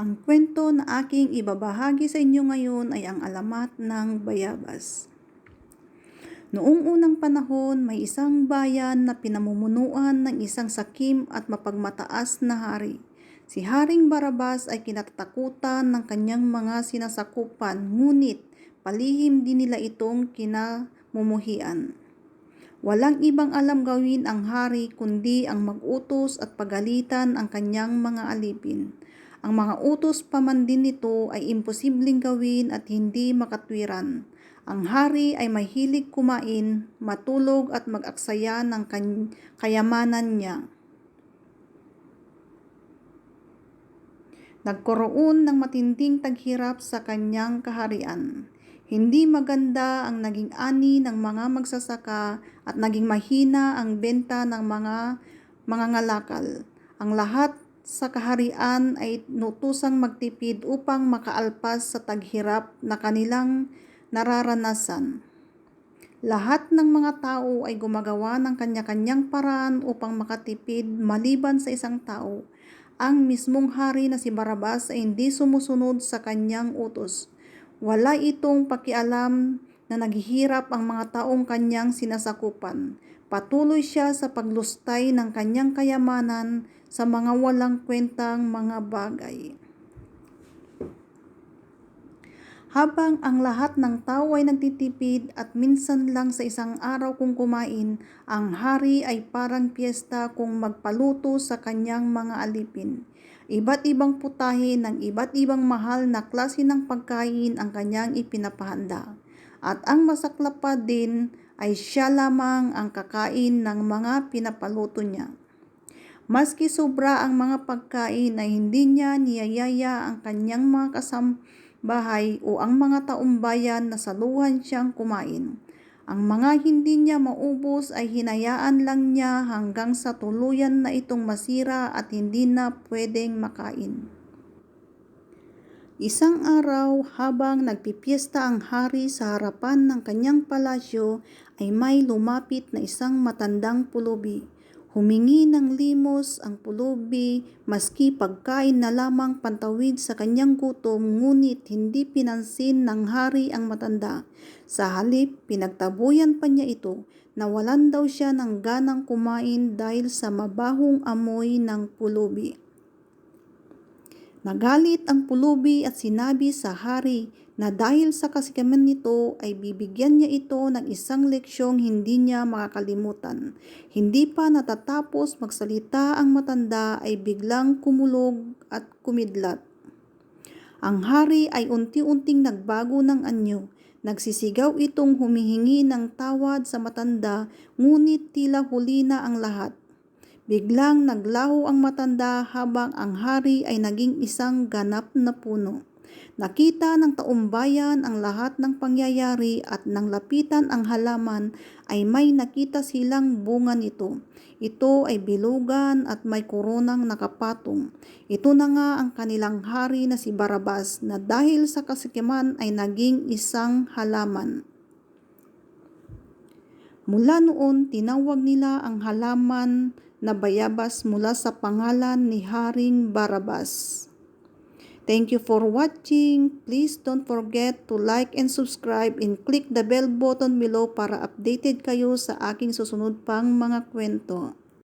Ang kwento na aking ibabahagi sa inyo ngayon ay ang alamat ng Bayabas. Noong unang panahon, may isang bayan na pinamumunuan ng isang sakim at mapagmataas na hari. Si Haring Barabas ay kinatatakutan ng kanyang mga sinasakupan, ngunit palihim din nila itong kinamumuhian. Walang ibang alam gawin ang hari kundi ang mag-utos at pagalitan ang kanyang mga alipin. Ang mga utos pa man din nito ay imposibleng gawin at hindi makatwiran. Ang hari ay mahilig kumain, matulog at mag-aksaya ng kayamanan niya. Nagkaroon ng matinding taghirap sa kanyang kaharian. Hindi maganda ang naging ani ng mga magsasaka at naging mahina ang benta ng mga mga ngalakal. Ang lahat sa kaharian ay nutusang magtipid upang makaalpas sa taghirap na kanilang nararanasan. Lahat ng mga tao ay gumagawa ng kanya-kanyang paraan upang makatipid maliban sa isang tao. Ang mismong hari na si Barabas ay hindi sumusunod sa kanyang utos. Wala itong pakialam na naghihirap ang mga taong kanyang sinasakupan. Patuloy siya sa paglustay ng kanyang kayamanan sa mga walang kwentang mga bagay. Habang ang lahat ng tao ay nagtitipid at minsan lang sa isang araw kung kumain, ang hari ay parang piyesta kung magpaluto sa kanyang mga alipin. Iba't ibang putahe ng iba't ibang mahal na klase ng pagkain ang kanyang ipinapahanda. At ang masaklap pa din ay siya lamang ang kakain ng mga pinapaluto niya. Maski sobra ang mga pagkain ay hindi niya niyayaya ang kanyang mga kasambahay o ang mga taumbayan na saluhan siyang kumain. Ang mga hindi niya maubos ay hinayaan lang niya hanggang sa tuluyan na itong masira at hindi na pwedeng makain. Isang araw habang nagpipiesta ang hari sa harapan ng kanyang palasyo ay may lumapit na isang matandang pulubi. Humingi ng limos ang pulubi maski pagkain na lamang pantawid sa kanyang gutom ngunit hindi pinansin ng hari ang matanda. Sa halip, pinagtabuyan pa niya ito. Nawalan daw siya ng ganang kumain dahil sa mabahong amoy ng pulubi. Nagalit ang pulubi at sinabi sa hari na dahil sa kasikaman nito ay bibigyan niya ito ng isang leksyong hindi niya makakalimutan. Hindi pa natatapos magsalita ang matanda ay biglang kumulog at kumidlat. Ang hari ay unti-unting nagbago ng anyo. Nagsisigaw itong humihingi ng tawad sa matanda ngunit tila huli na ang lahat. Biglang naglaho ang matanda habang ang hari ay naging isang ganap na puno. Nakita ng taumbayan ang lahat ng pangyayari at nang lapitan ang halaman ay may nakita silang bunga nito. Ito ay bilugan at may koronang nakapatong. Ito na nga ang kanilang hari na si Barabas na dahil sa kasikiman ay naging isang halaman. Mula noon, tinawag nila ang halaman na bayabas mula sa pangalan ni Haring Barabas. Thank you for watching. Please don't forget to like and subscribe and click the bell button below para updated kayo sa aking susunod pang mga kwento.